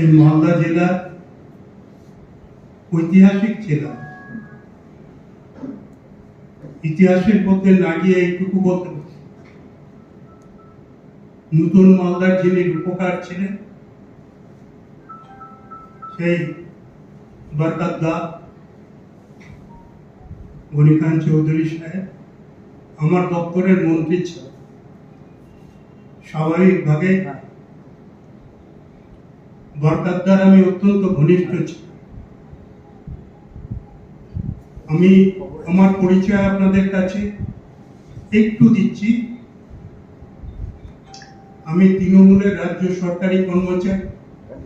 এই মালদা জেলার ঐতিহাসিক জেলা ইতিহাসের পথে না গিয়ে এইটুকু বলতে। নতুন মালদার যিনি রূপকার ছিলেন, সেই বরকত দা চৌধুরী সাহেব, আমার দপ্তরের মন্ত্রী ছিল স্বাভাবিকভাবে বরকতদার আমি অত্যন্ত ঘনিষ্ঠ ছিল আমি আমার পরিচয় আপনাদের কাছে একটু দিচ্ছি। আমি তৃণমূলের রাজ্য সরকারি কর্মচারী,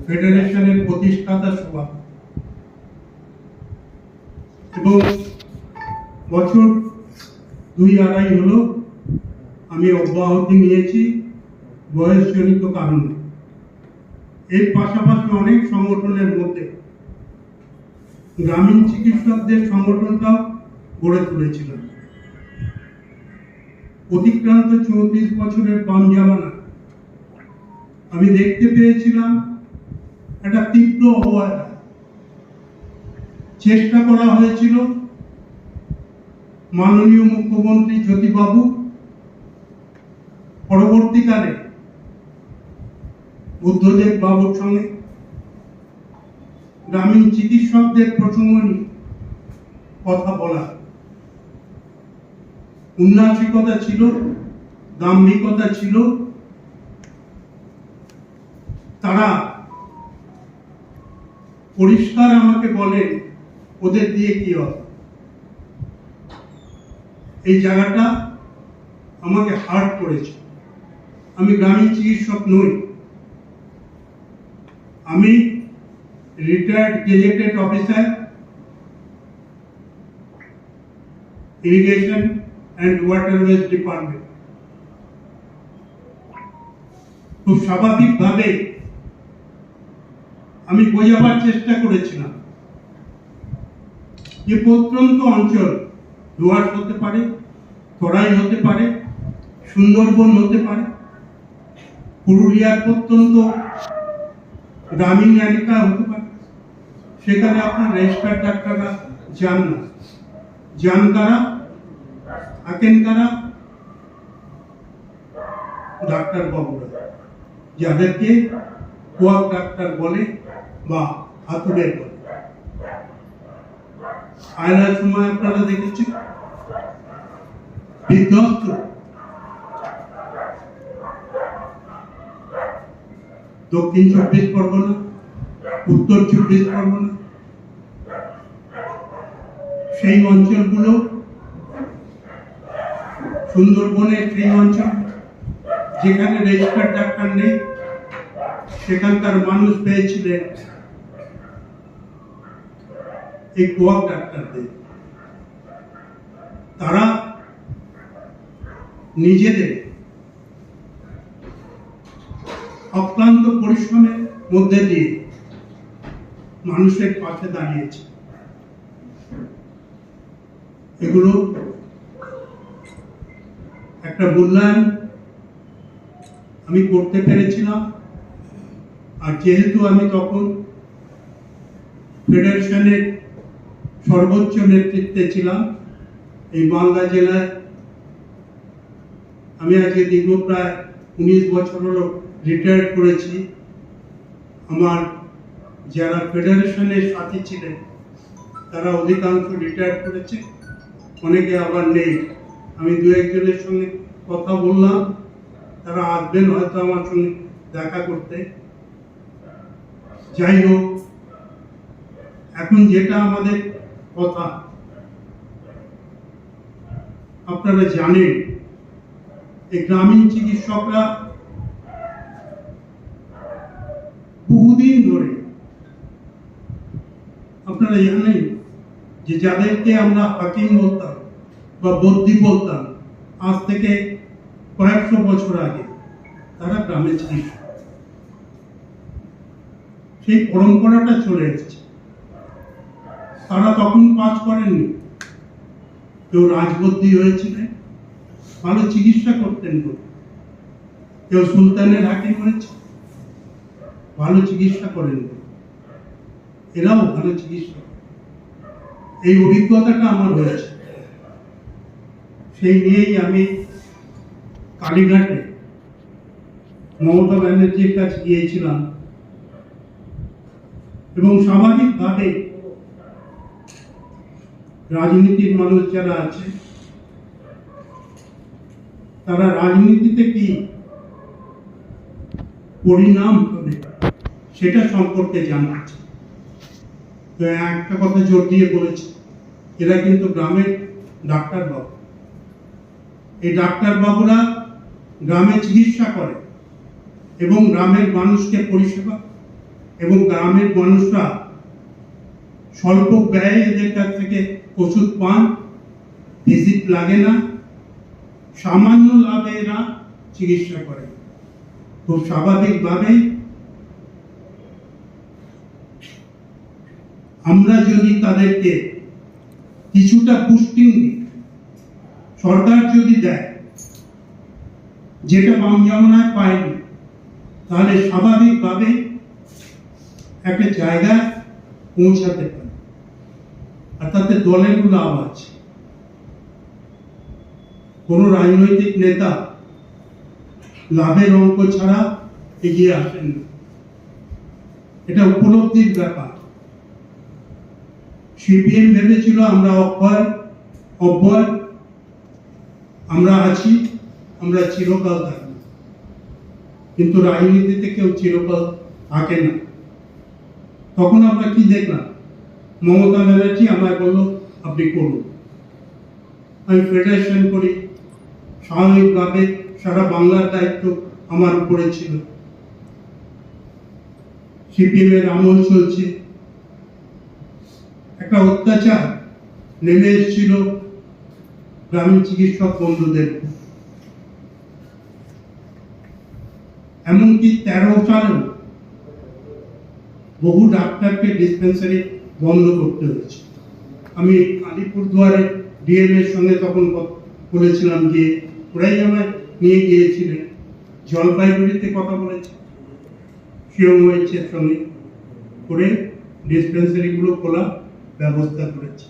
ফেডারেশনের প্রতিষ্ঠাতা সভা। এবং বছর দুই আড়াই হলো আমি অব্যাহতি নিয়েছি বয়সজনিত কারণে। এর পাশাপাশি অনেক সংগঠনের মধ্যে গ্রামীণ চিকিৎসকদের সংগঠনটাও গড়ে তুলেছিলাম। অতিক্রান্ত চৌত্রিশ বছরের বাম জামানা। আমি দেখতে পেয়েছিলাম একটা তীব্র অবহেলা। চেষ্টা করা হয়েছিল মাননীয় মুখ্যমন্ত্রী জ্যোতিবাবু। পরবর্তীকালে বুদ্ধদেব বাবুর সঙ্গে। গ্রামীণ চিকিৎসকদের প্রসঙ্গ নিয়ে কথা বলা। উন্নাসিকতা ছিল, দাম্ভিকতা ছিল। তারা পরিষ্কার আমাকে বলেন ওদের দিয়ে কি হবে? এই জায়গাটা আমাকে হার্ট করেছে। আমি গ্রামীণ চিকিৎসক নই। আমি retired gazetted officer irrigation and waterways department খুব স্বাভাবিকভাবে আমি বোঝাবার চেষ্টা করেছিলাম যে প্রত্যন্ত অঞ্চল ডুয়ার্স হতে পারে, তরাই হতে পারে, সুন্দরবন হতে পারে, পুরুলিয়ার প্রত্যন্ত গ্রামীণ এলাকা হতে পারে। সেখানে আপনার রেজিস্টার ডাক্তাররা যান না। যান কারা? থাকেন কারা? ডাক্তার বাবুরা। যাদেরকে কোয়াক ডাক্তার বলে বা হাতুড়ের বলে। আয়নার সময় আপনারা দেখেছেন? বিধ্বস্ত। দক্ষিণ চব্বিশ পরগনা, উত্তর চব্বিশ পরগনা। সেই অঞ্চলগুলো সুন্দরবনের সেই অঞ্চল, যেখানে রেজিস্টার ডাক্তার নেই, সেখানকার মানুষ পেয়েছিলেন এই কোয়াক ডাক্তারদের। তারা নিজেদের অক্লান্ত পরিশ্রমের মধ্যে দিয়ে মানুষের পাশে দাঁড়িয়েছে। এগুলো একটা মূল্যায়ন আমি করতে পেরেছিলাম। আর যেহেতু আমি তখন ফেডারেশনের সর্বোচ্চ নেতৃত্বে ছিলাম, এই মালদা জেলায় আমি আজকে দীর্ঘ প্রায় উনিশ বছর হলো রিটায়ার্ড করেছি। আমার যারা ফেডারেশনের সাথী ছিলেন, তারা অধিকাংশ রিটায়ার্ড করেছে। অনেকে আবার নেই। আমি দু একজনের সঙ্গে কথা বললাম। তারা আসবেন হয়তো আমার সঙ্গে দেখা করতে। যাই হোক, এখন যেটা আমাদের কথা, আপনারা জানেন, এই গ্রামীণ চিকিৎসকরা ধরে আপনারা জানেন যে যাদেরকে আমরা হাকিম বলতাম বা বদ্যি বলতাম, আজ থেকে কয়েকশো বছর আগে তারা গ্রামে চিকিৎসক সেই পরম্পরাটা চলে এসেছে। তারা তখন কাজ করেননি। কেউ রাজবদ্দি হয়েছিলেন, ভালো চিকিৎসা করতেন কেউ সুলতানের হাকিম হয়েছে ভালো চিকিৎসা করেন। এরাও ভালো চিকিৎসা এই অভিজ্ঞতাটা আমার হয়েছে। সেই নিয়েই আমি কালীঘাটে মমতা ব্যানার্জির কাছে গিয়েছিলাম। এবং স্বাভাবিকভাবে রাজনীতির মানুষ যারা আছে, তারা রাজনীতিতে কি পরিণাম হবে সেটা সম্পর্কে জানাচ্ছে। তো একটা কথা জোর দিয়ে বলেছে, এরা কিন্তু গ্রামের ডাক্তার বাবু। এই ডাক্তার বাবুরা গ্রামে চিকিৎসা করে এবং গ্রামের মানুষকে পরিষেবা এবং গ্রামের মানুষরা স্বল্প ব্যয়ে এদের কাছ থেকে ওষুধ পান, ভিজিট লাগে না, সামান্য লাভে এরা চিকিৎসা করে। খুব স্বাভাবিকভাবেই আমরা যদি তাদেরকে কিছুটা পুষ্টিং সরকার যদি দেয়, যেটা বাম জামানায় পায়নি, তাহলে স্বাভাবিকভাবে একটা জায়গায় পৌঁছাতে পারে। আর তাতে দলের লাভ আছে। কোনো রাজনৈতিক নেতা লাভের অঙ্ক ছাড়া এগিয়ে আসেন না। এটা উপলব্ধির ব্যাপার। সিপিএম ভেবেছিল আমরা অক্ষয় অব্যয় আমরা আছি, আমরা চিরকাল থাকব। কিন্তু রাজনীতিতে কেউ চিরকাল থাকে না। তখন আমরা কি দেখলাম? মমতা ব্যানার্জি আমায় বলল, আপনি করুন। আমি ফেডারেশন করি। স্বাভাবিকভাবে সারা বাংলার দায়িত্ব আমার উপরে ছিল। সিপিএম এর আমল চলছে। একটা অত্যাচার নেমে এসেছিল গ্রামীণ চিকিৎসক বন্ধুদের। এমনকি তেরো সালেও বহু ডাক্তারকে ডিসপেন্সারি বন্ধ করতে হয়েছে। আমি আলিপুরদুয়ারে ডিএম এর সঙ্গে তখন বলেছিলাম যে ওরাই আমায় নিয়ে গিয়েছিলেন। জলপাইগুড়িতে কথা বলেছে। সিওমএইচের সঙ্গে করে ডিসপেন্সারিগুলো খোলা। ব্যবস্থা করেছে।